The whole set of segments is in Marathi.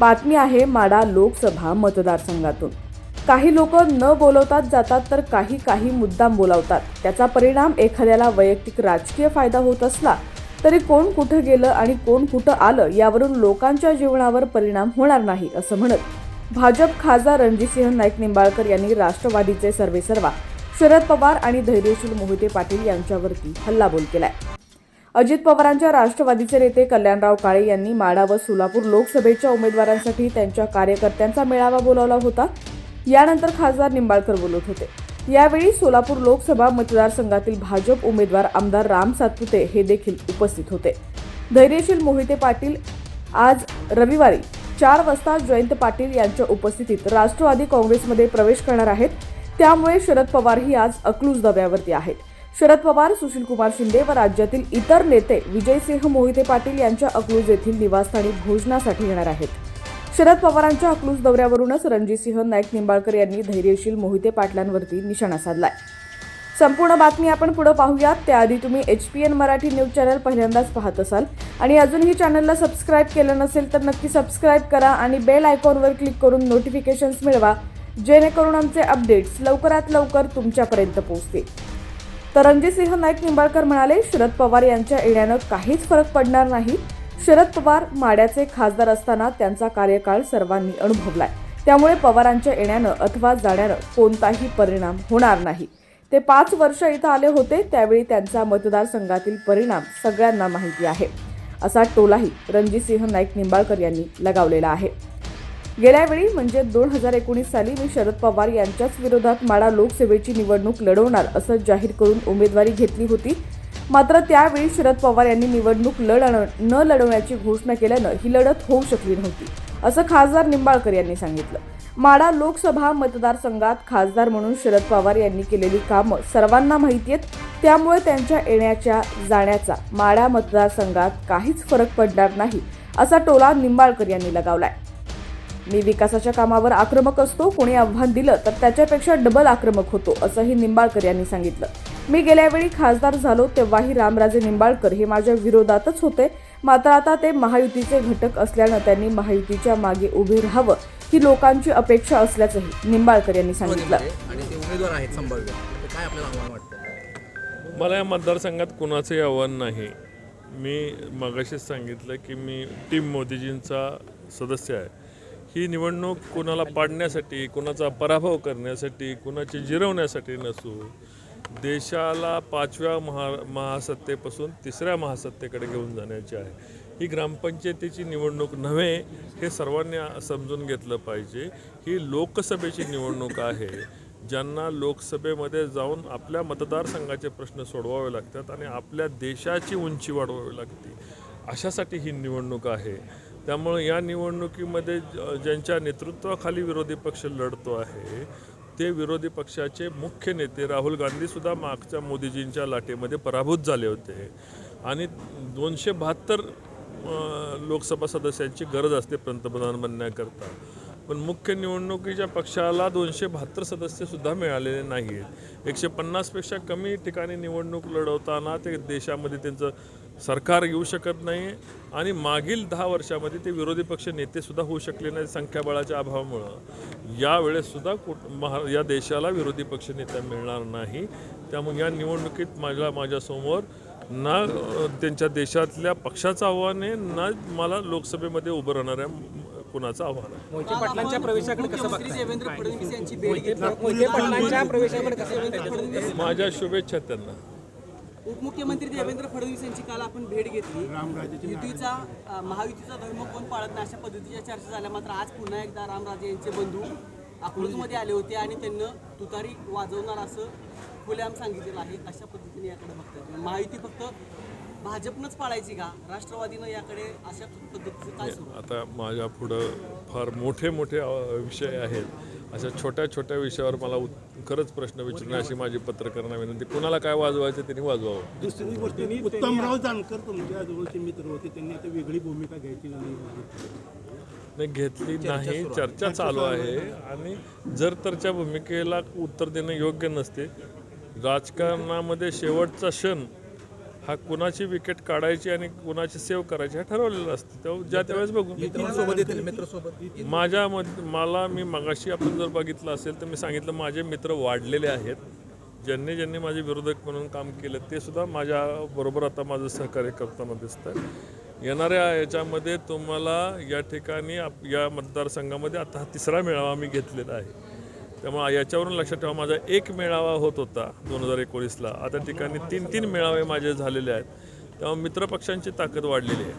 बातमी आहे माडा लोकसभा मतदारसंघातून. काही लोक न बोलवतात जातात तर काही काही मुद्दाम बोलावतात. त्याचा परिणाम एखाद्याला वैयक्तिक राजकीय फायदा होत असला तरी कोण कुठं गेलं आणि कोण कुठं आलं यावरून लोकांच्या जीवनावर परिणाम होणार नाही असं म्हणत भाजप खासदार रणजितसिंह नाईक निंबाळकर यांनी राष्ट्रवादीचे सर्वेसर्वा शरद पवार आणि धैर्यशील मोहिते पाटील यांच्यावरती हल्लाबोल केलाय. अजित पवारांच्या राष्ट्रवादीचे नेते कल्याणराव काळे यांनी माडा व सोलापूर लोकसभेच्या उमेदवारांसाठी त्यांच्या कार्यकर्त्यांचा मेळावा बोलावला होता. यानंतर खासदार निंबाळकर बोलत होते. यावेळी सोलापूर लोकसभा मतदारसंघातील भाजप उमेदवार आमदार राम सातपुते हे देखील उपस्थित होते. धैर्यशील मोहिते पाटील आज रविवारी चार वाजता जयंत पाटील यांच्या उपस्थितीत राष्ट्रवादी काँग्रेसमध्ये प्रवेश करणार आहेत. त्यामुळे शरद पवारही आज अकलूज दब्यावरती आहेत. शरद पवार सुशीलकुमार शिंदे व राज्यातील इतर नेते विजयसिंह मोहिते पाटील यांच्या अकलूज येथील निवासस्थानी भोजनासाठी येणार आहेत. शरद पवारांच्या अकलूज दौऱ्यावरूनच रणजितसिंह नाईक निंबाळकर यांनी धैर्यशील मोहिते पाटलांवरती निशाणा साधलाय. संपूर्ण बातमी आपण पुढे पाहूयात. त्याआधी तुम्ही H P N Marathi news channel पहिल्यांदाच पाहत असाल. आणि अजूनही चॅनलला सबस्क्राईब केलं नसेल तर नक्की सबस्क्राईब करा आणि बेल आयकॉनवर क्लिक करून नोटिफिकेशन्स मिळवा जेणेकरून आमचे अपडेट्स लवकरात लवकर तुमच्यापर्यंत पोहोचतील. तर रणजितसिंह नाईक निंबाळकर म्हणाले शरद पवार यांच्या येण्यानं काहीच फरक पडणार नाही. शरद पवार माड्याचे खासदार असताना त्यांचा कार्यकाळ सर्वांनी अनुभवलाय. त्यामुळे पवारांच्या येण्यानं अथवा जाण्यानं कोणताही परिणाम होणार नाही. ते पाच वर्ष इथं आले होते त्यावेळी त्यांचा मतदारसंघातील परिणाम सगळ्यांना माहिती आहे. असा टोलाही रणजितसिंह नाईक निंबाळकर यांनी लगावलेला आहे. गेल्यावेळी म्हणजे दोन हजार एकोणीस साली मी शरद पवार यांच्याच विरोधात माडा लोकसभेची निवडणूक लढवणार असं जाहीर करून उमेदवारी घेतली होती. मात्र त्यावेळी शरद पवार यांनी निवडणूक लढ न लढवण्याची घोषणा केल्यानं ही लढत होऊ शकली नव्हती असं खासदार निंबाळकर यांनी सांगितलं. माडा लोकसभा मतदारसंघात खासदार म्हणून शरद पवार यांनी केलेली कामं सर्वांना माहिती आहेत. त्यामुळे त्यांच्या येण्याच्या जाण्याचा माडा मतदारसंघात काहीच फरक पडणार नाही असा टोला निंबाळकर यांनी लगावलाय. मी विकासाच्या कामावर आक्रमक असतो कोणी आव्हान दिलं तर त्याच्यापेक्षा डबल आक्रमक होतो असंही निंबाळकर यांनी सांगितलं. मी गेल्या वेळी खासदार झालो तेव्हाही रामराजे निंबाळकर हे माझ्या विरोधातच होते. मात्र आता ते महायुतीचे घटक असल्यानं त्यांनी महायुतीच्या मागे उभे राहावं ही लोकांची अपेक्षा असल्याचंही निंबाळकर यांनी सांगितलं. आणि ते उमेदवार आहेत संभाव्य. तर काय आपल्याला आव्हान वाटतं? मला या मतदारसंघात कुणाचंही आव्हान नाही. मी मगाशीच सांगितलं की मी टीम मोदीजींचा सदस्य आहे. ही निवडणूक कुणाला पाडण्यासाठी कुणाचा पराभव करण्यासाठी कुणाची जिरवण्यासाठी नसू देशाला पाचव्या महा महासत्तेपासून तिसऱ्या महासत्तेकडे घेऊन जाण्याची आहे. ही ग्रामपंचायतीची निवडणूक नव्हे हे सर्वांनी समजून घेतलं पाहिजे. ही लोकसभेची निवडणूक आहे ज्यांना लोकसभेमध्ये जाऊन आपल्या मतदारसंघाचे प्रश्न सोडवावे लागतात आणि आपल्या देशाची उंची वाढवावी लागते. अशासाठी ही निवडणूक आहे. त्यामुळे या निवडणुकीमध्ये ज- ज्यांच्या नेतृत्वाखाली विरोधी पक्ष लढतो आहे ते विरोधी पक्षाचे मुख्य नेते राहुल गांधीसुद्धा मागच्या मोदीजींच्या लाटेमध्ये पराभूत झाले होते. आणि दोनशे बहात्तर लोकसभा सदस्यांची गरज असते पंतप्रधान बनण्याकरता. पण मुख्य निवडणुकीच्या पक्षाला दोनशे बहात्तर सदस्यसुद्धा मिळालेले नाही आहेत एकशे पन्नासपेक्षा कमी ठिकाणी निवडणूक लढवताना ते देशामध्ये त्यांचं सरकार येऊ शकत नाही आणि मागील दहा वर्षामध्ये ते विरोधी पक्ष नेतेसुद्धा होऊ शकले नाही संख्याबळाच्या अभावामुळं. यावेळेससुद्धा कुठ महा या देशाला विरोधी पक्ष नेता मिळणार नाही. त्यामुळे या निवडणुकीत माझ्या माझ्यासमोर ना त्यांच्या देशातल्या पक्षाचं आव्हान आहे ना मला लोकसभेमध्ये उभं राहणाऱ्या म- कुणाचं आव्हान आहे. मोहिते पाटलांच्या प्रवेशाकडे कसं देवेंद्र फडणवीस यांची माझ्या शुभेच्छा त्यांना. उपमुख्यमंत्री देवेंद्र फडणवीस यांची काल आपण भेट घेतली. युतीचा महायुतीचा धर्म कोण पाळत नाही अशा पद्धतीच्या चर्चा झाल्या. मात्र आज पुन्हा एकदा रामराजे यांचे बंधू अकलूजमध्ये आले होते आणि त्यांना तुतारी वाजवणार असं खुलेआम सांगितलेलं आहे. अशा पद्धतीने याकडे बघतात महायुती फक्त भाजपनंच पाळायची का? राष्ट्रवादीनं याकडे अशा पद्धतीचं काय सुरू आता माझ्या पुढं फार मोठे मोठे विषय आहेत. अशा छोट्या छोट्या विषयावर मला खरंच प्रश्न विचारणे अशी माझी पत्रकारांना विनंती. कुणाला काय वाजवायचं त्यांनी वाजवावं. दुसरी गोष्ट उत्तमराव जानकर तुमच्या जवळचे मित्र होते. त्यांनी आता वेगळी भूमिका घ्यायची नाही घेतली नाही. चर्चा चालू आहे. आणि जर तरच्या भूमिकेला उत्तर देणं योग्य नसते राजकारणामध्ये शेवटचा क्षण हा कुणाची विकेट काढायची आणि कुणाची सेव्ह करायची हा ठरवलेलं असतं. तेव्हा ज्या त्यावेळेस बघू मित्रांसोबत माझ्या मत मला मी मगाशी आपण जर बघितलं असेल तर मी सांगितलं माझे मित्र वाढलेले आहेत. ज्यांनी ज्यांनी माझे विरोधक म्हणून काम केलं ते सुद्धा माझ्या बरोबर आता माझं सहकार्य करताना दिसतं येणाऱ्या याच्यामध्ये तुम्हाला या ठिकाणी आप या मतदारसंघामध्ये आता हा तिसरा मेळावा मी घेतलेला आहे. त्यामुळे याच्यावरून लक्षात ठेवा माझा एक मेळावा होत होता दोन हजार एकोणीसला. आता ठिकाणी तीन तीन मेळावे माझे झालेले आहेत. तेव्हा मित्रपक्षांची ताकद वाढलेली आहे.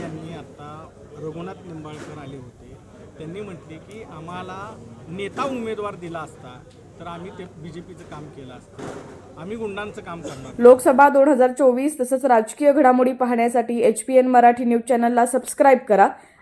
यांनी आता रघुनाथ निंबाळकर आले होते. त्यांनी म्हटले की आम्हाला नेता उमेदवार दिला असता तर आम्ही ते बीजेपीचं काम केलं असतं. आम्ही गुंडांचं काम करणार. लोकसभा दोन हजार चोवीस तसंच राजकीय घडामोडी पाहण्यासाठी H P N Marathi news चॅनलला सबस्क्राईब करा.